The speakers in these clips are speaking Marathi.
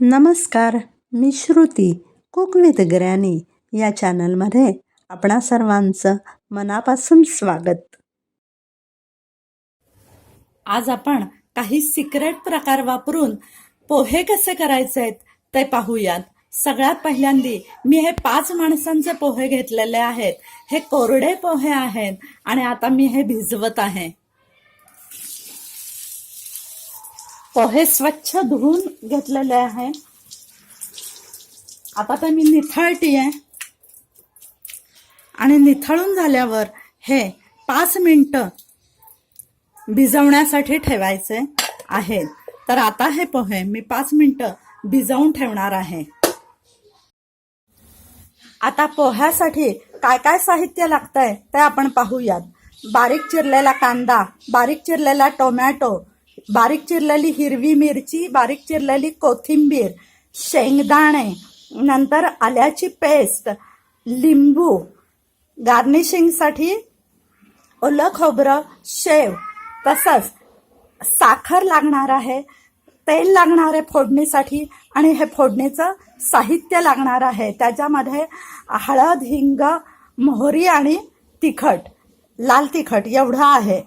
नमस्कार मी श्रुती कुक विथ ग्रॅनी या चॅनलमध्ये आपणा सर्वांचं मनापासून स्वागत. आज आपण काही सिक्रेट प्रकार वापरून पोहे कसे करायचे आहेत ते पाहूयात. सगळ्यात पहिल्यांदी मी हे पाच माणसांचे पोहे घेतलेले आहेत. हे कोरडे पोहे आहेत आणि आता मी हे भिजवत आहे. पोहे स्वच्छ धुवून घेतलेले आहे. आता तर मी निथळतीये. आणि निथळून झाल्यावर हे पाच मिनटं भिजवण्यासाठी ठेवायचे आहेत तर आता हे पोहे मी पाच मिनिटं भिजवून ठेवणार आहे. आता पोह्यासाठी काय काय साहित्य लागतंय ते आपण पाहूयात. बारीक चिरलेला कांदा बारीक चिरलेला टोमॅटो बारीक चिरलेली हिरवी मिरची बारीक चिरलेली कोथिंबीर शेंगदाणे नंतर आल्याची पेस्ट लिंबू गार्निशिंगसाठी ओलं खोबरं शेव तसंच साखर लागणार आहे तेल लागणार आहे फोडणीसाठी आणि हे फोडणीचं साहित्य लागणार आहे. त्याच्यामध्ये हळद हिंग मोहरी आणि तिखट लाल तिखट एवढं आहे.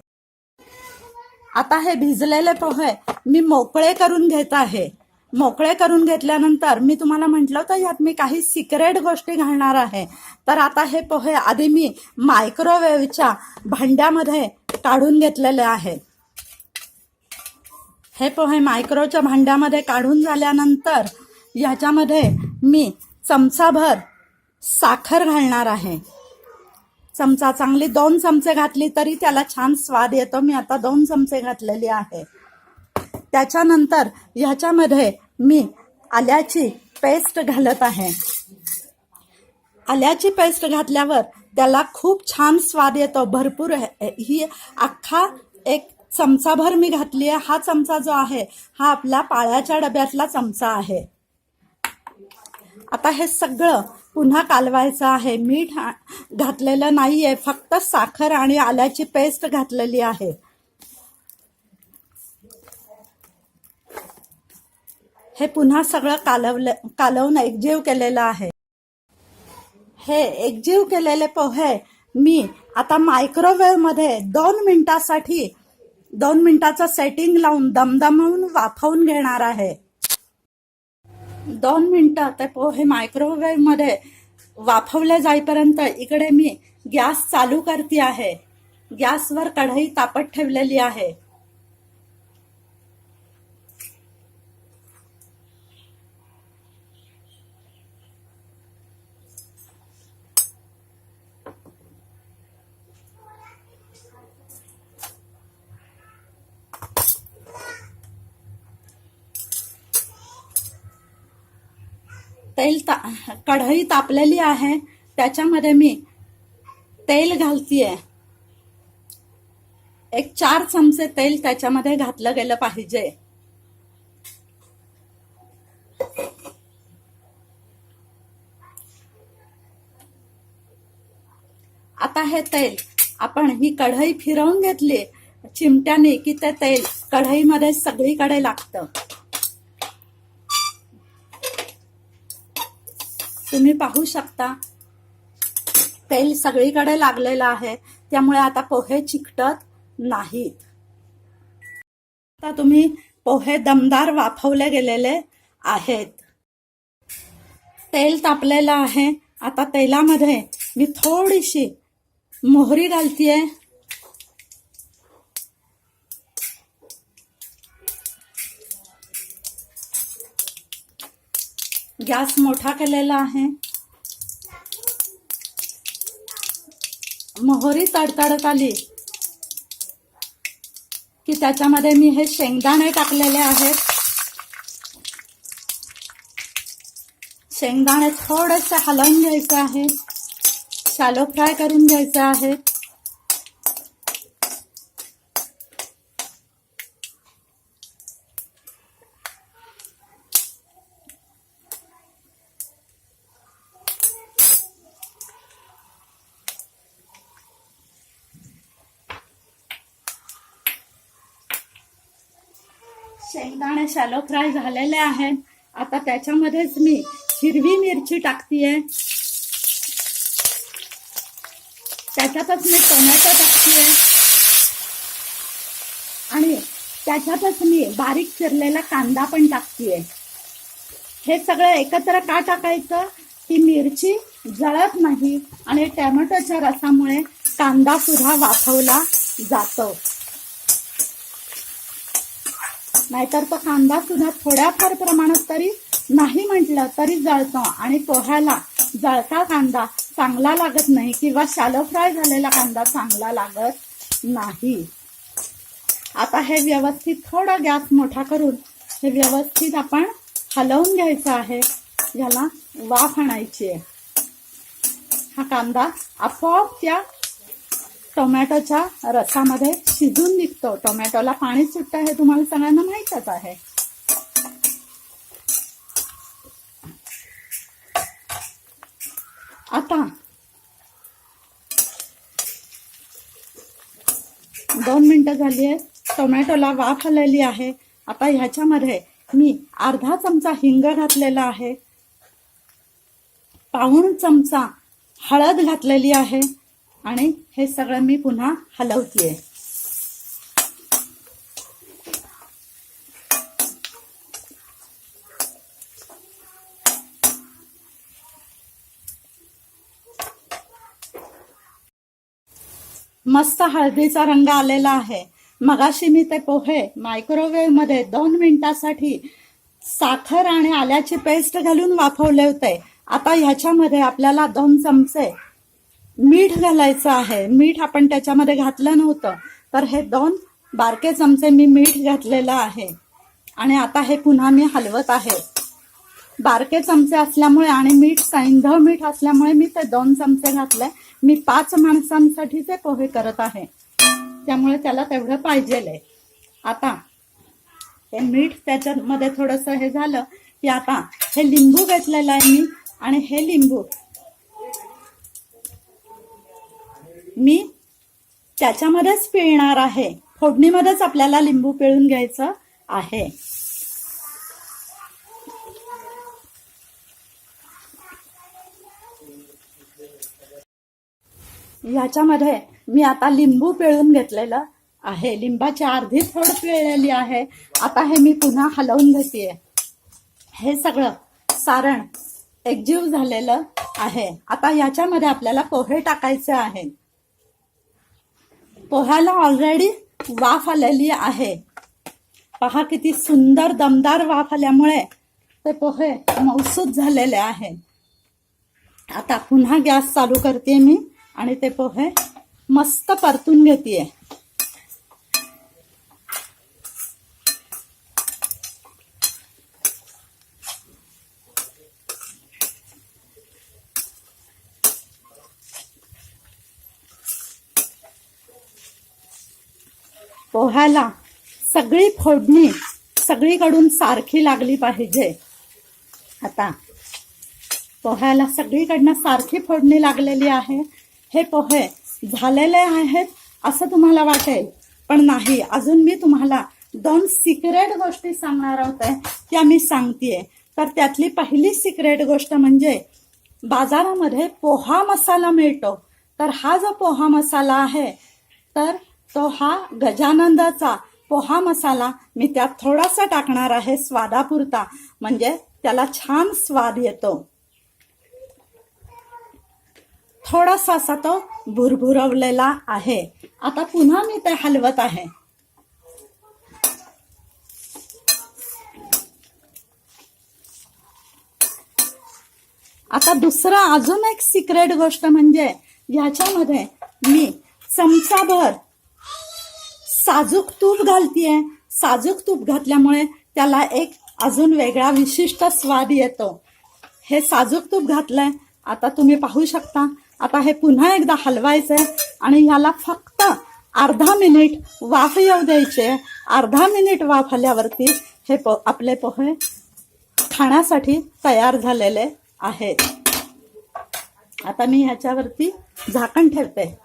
आता हे भिजलेले पोहे मी मोकळे करून घेत आहे. मोकळे करून घेतल्यानंतर मी तुम्हाला म्हटलं होतं यात मी काही सिक्रेट गोष्टी घालणार आहे. तर आता हे पोहे आधी मी मायक्रोवेव्हच्या भांड्यामध्ये काढून घेतलेले आहे. हे पोहे मायक्रोच्या भांड्यामध्ये काढून झाल्यानंतर ह्याच्यामध्ये मी चमचाभर साखर घालणार आहे. चमचा चांगली दोन चमचे घातली तरी त्याला छान स्वाद येतो. मी आता दोन चमचे घातलेली आहे. त्याच्यानंतर ह्याच्यामध्ये मी आल्याची पेस्ट घालत आहे. आल्याची पेस्ट घातल्यावर त्याला खूप छान स्वाद येतो. भरपूर ही अख्खा एक चमचाभर मी घातली आहे. हा चमचा जो आहे हा आपला पाळ्याच्या डब्यातला चमचा आहे. आता हे सगळं पुन्हा कालवायचं आहे. मीठ घातलेलं घातलेलं आहे फक्त साखर आणि आल्याची पेस्ट घातलेली आहे. हे पुन्हा सगळं कालवलं कालवून एकजीव केलेलं आहे. हे एकजीव केलेले पोहे मी आता मायक्रोवेवमध्ये दोन मिनिटासाठी दोन मिनिटाचं सेटिंग लावून दमदमवून वाफवून घेणार आहे. दोन मिनटं. ते पोहे मायक्रोवेव्हमध्ये वाफवले जाईपर्यंत इकडे मी गॅस चालू करते आहे. गॅसवर कढई तापत ठेवलेली आहे. तेल ता कढई तापलेली आहे त्याच्यामध्ये मी तेल घालतीये. एक चार चमचे तेल त्याच्यामध्ये घातलं गेलं पाहिजे. आता हे तेल आपण ही कढई फिरवून घेतली चिमट्याने की ते तेल कढईमध्ये सगळीकडे लागतं. तुम्ही पाहू शकता. तेल सगळीकडे लागलेलं आहे. त्यामुळे आता पोहे चिकटत नाहीत. आता तुम्ही पोहे दमदार वाफवले गेलेले आहेत. तेल तापलेलं आहे. आता तेलामध्ये मी थोडीशी मोहरी घालतीये. गॅस मोठा केलेला आहे. मोहरी तडतडत आली. की त्याच्यामध्ये मी हे शेंगदाणे टाकलेले आहेत. शेंगदाणे थोडेसे हलवून घ्यायचे आहे शालो फ्राय करून घ्यायचे आहे शेंगदाणे शॅलो फ्राय झालेले आहेत. आता त्याच्यामध्येच मी हिरवी मिरची टाकतीये. त्याच्यातच मी टोमॅटो टाकतीये. आणि त्याच्यातच मी बारीक चिरलेला कांदा पण टाकतीये. हे सगळं एकत्र का टाकायचं? ती मिरची जळत नाही आणि टॅमॅटोच्या रसामुळे कांदा सुद्धा वाफवला जातो. नाहीतर तो कांदा सुद्धा थोड्याफार प्रमाणात तरी नाही म्हटलं तरी जळतो. आणि पोह्याला जळता कांदा चांगला लागत नाही किंवा शालो फ्राय झालेला कांदा चांगला लागत नाही. आता हे व्यवस्थित थोडा गॅस मोठा करून हे व्यवस्थित आपण हलवून घ्यायचं आहे. याला वाफ आणायची आहे. हा कांदा आपोआप त्या टोमॅटोच्या रसामध्ये शिजून निघतो. टोमॅटोला पाणी सुटतं हे तुम्हाला सगळ्यांना माहीतच आहे. आता दोन मिनिटं झाली आहे टोमॅटोला वाफ आलेली आहे. आता ह्याच्यामध्ये मी अर्धा चमचा हिंग घातलेला आहे. पाऊण चमचा हळद घातलेली आहे. आणि हे सगळं मी पुन्हा हलवतीये. मस्त हळदीचा रंग आलेला आहे. मगाशी मी ते पोहे मायक्रोवेव्हमध्ये दोन मिनिटासाठी साखर आणि आल्याची पेस्ट घालून वाफवले होते. आता ह्याच्यामध्ये आपल्याला दोन चमचे मीठ घालायचं आहे. मीठ आपण त्याच्यामध्ये घातलं नव्हतं. तर हे दोन बारके चमचे मी मीठ घातलेलं आहे. आणि आता हे पुन्हा मी हलवत आहे. बारके चमचे असल्यामुळे आणि मीठ सैंधव मीठ असल्यामुळे मी ते दोन चमचे घातले. मी पाच माणसांसाठीचे पोहे करत आहे. त्यामुळे त्याला तेवढं पाहिजेल. आहे आता हे मीठ त्याच्यामध्ये थोडंसं हे झालं की आता हे लिंबू घेतलेलं आहे मी. आणि हे लिंबू मी त्याच्यामध्येच पिळणार आहे. फोडणीमध्येच आपल्याला लिंबू पिळून घ्यायचं आहे. याच्यामध्ये मी आता लिंबू पिळून घेतलेलं आहे. लिंबाची अर्धी फोड पिळलेली आहे. आता हे मी पुन्हा हलवून घेते. हे सगळं सारण एकजीव झालेलं आहे. आता याच्यामध्ये आपल्याला पोहे टाकायचे आहेत. पोह्याला ऑलरेडी वाफ आलेली आहे. पहा किती सुंदर दमदार वाफ आल्यामुळे ते पोहे मौसूद झालेले आहेत आता पुन्हा गॅस चालू करते मी आणि ते पोहे मस्त परतून घेते पोह्याला सगळी फोडणी सगळीकडून सारखी लागली पाहिजे. आता पोह्याला सगळीकडनं सारखी फोडणी लागलेली आहे. हे पोहे झालेले आहेत असं तुम्हाला वाटेल पण नाही. अजून मी तुम्हाला दोन सिक्रेट गोष्टी सांगणार आहोत आहे, त्या मी सांगतेय. तर त्यातली पहिली सिक्रेट गोष्ट म्हणजे बाजारामध्ये पोहा मसाला मिळतो. तर हा जो पोहा मसाला आहे तर तो हा गजानंदाचा पोहा मसाला मी त्यात थोडासा टाकणार आहे स्वादापुरता. म्हणजे त्याला छान स्वाद येतो. थोडासा असा तो भुरभुरवलेला आहे. आता पुन्हा मी ते हलवत आहे. आता दुसरा अजून एक सिक्रेट गोष्ट म्हणजे ह्याच्यामध्ये मी चमचाभर साजूक तूप घालतीये. साजूक तूप घातल्यामुळे त्याला एक अजून वेगळा विशिष्ट स्वाद येतो. हे साजूक तूप घातलंय आता तुम्ही पाहू शकता. आता हे पुन्हा एकदा हलवायचं आहे आणि ह्याला फक्त अर्धा मिनिट वाफ येऊ द्यायचे. अर्धा मिनिट वाफ आल्यावरती हे पो आपले पोहे खाण्यासाठी तयार झालेले आहेत. आता मी ह्याच्यावरती झाकण ठेवते.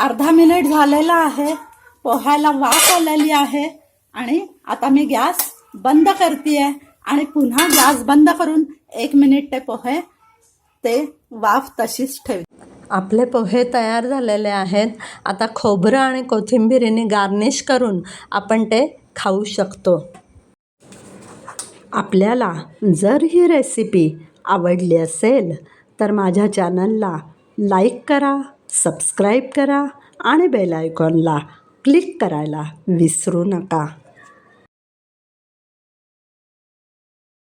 अर्धा मिनिट झालेला आहे. पोह्याला वाफ आलेली आहे. आणि आता मी गॅस बंद करते आणि पुन्हा गॅस बंद करून एक मिनिट ते पोहे ते वाफ तशीच ठेव. आपले पोहे तयार झालेले आहेत. आता खोबरं आणि कोथिंबिरीने गार्निश करून आपण ते खाऊ शकतो. आपल्याला जर ही रेसिपी आवडली असेल तर माझ्या चॅनलला लाईक करा. सबस्क्राईब करा आणि बेल आयकॉनला क्लिक करायला विसरू नका.